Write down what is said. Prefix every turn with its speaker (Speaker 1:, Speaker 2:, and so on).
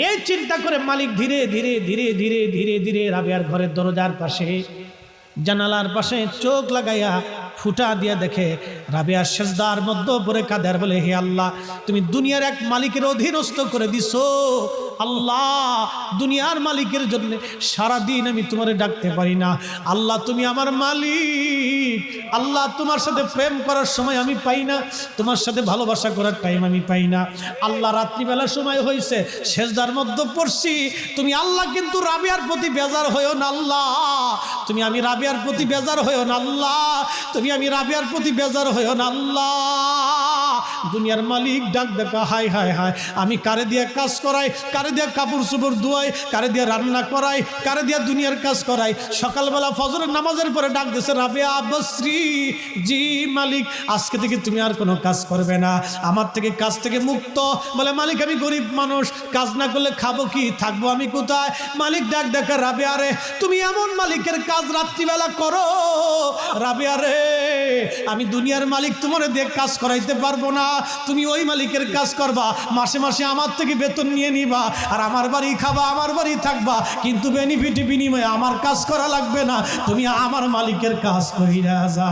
Speaker 1: এই চিন্তা করে মালিক ধীরে ধীরে ধীরে ধীরে ধীরে ধীরে রাবিয়ার ঘরের দরজার পাশে জানালার পাশে চোখ লাগাইয়া ফুটা দিয়ে দেখে, রাবিয়া সেজদার মধ্য পরে কাদের বলে, হে আল্লাহ, তুমি দুনিয়ার এক মালিকের অধীনস্থ করে দিছো। আল্লাহ, দুনিয়ার মালিকের জন্য সারাদিন আমি তোমারে ডাকতে পারি না। আল্লাহ, তুমি আমার মালিক। আল্লাহ, তোমার সাথে প্রেম করার সময় আমি পাই না। তোমার সাথে ভালোবাসা করার টাইম আমি পাই না। আল্লাহ, রাত্রিবেলা সময় হয়েছে শেষদার মধ্যে পড়ছি। তুমি আল্লাহ, কিন্তু রাবিয়ার প্রতি বেজার হয়েও না, আল্লাহ। তুমি আমি রাবিয়ার প্রতি বেজার হয়েও না, আল্লাহ। তুমি আমি রাবিয়ার প্রতি বেজার হয়েও না, আল্লাহ। দুনিয়ার মালিক ডাক দেখা, হাই হাই হাই। আমি কারে দিয়ে কাজ করাই, কারে দিয়ে কাপড় চোপড় ধোয়াই, কারে দিয়ে রান্না করাই, কারে দিয়ে দুনিয়ার কাজ করাই। সকালবেলা ফজরের নামাজের পরে ডাক দিছে রাবিয়া আব্বাশ্রী জি মালিক, আজকে থেকে তুমি আর কোনো কাজ করবে না। আমার থেকে কাজ থেকে মুক্ত। বলে, মালিক, আমি গরিব মানুষ, কাজ না করলে খাব কি, থাকব আমি কোথায়? মালিক ডাক দেখা রাবিয়া রে তুমি এমন মালিকের কাজ রাত্রিবেলা করো। রাবিয়া রে আমি দুনিয়ার মালিক, তোমার দেখ কাজ করাইতে পারব না। তুমি ওই মালিকের কাজ করবা, মাসে মাসে আমার থেকে বেতন নিয়ে নিবা, আর আমার বাড়ি খাবা, আমার বাড়ি থাকবা, কিন্তু বেনিফিট বিনিময়ে আমার কাজ করা লাগবে না। তুমি আমার মালিকের কাজ করিয়া যা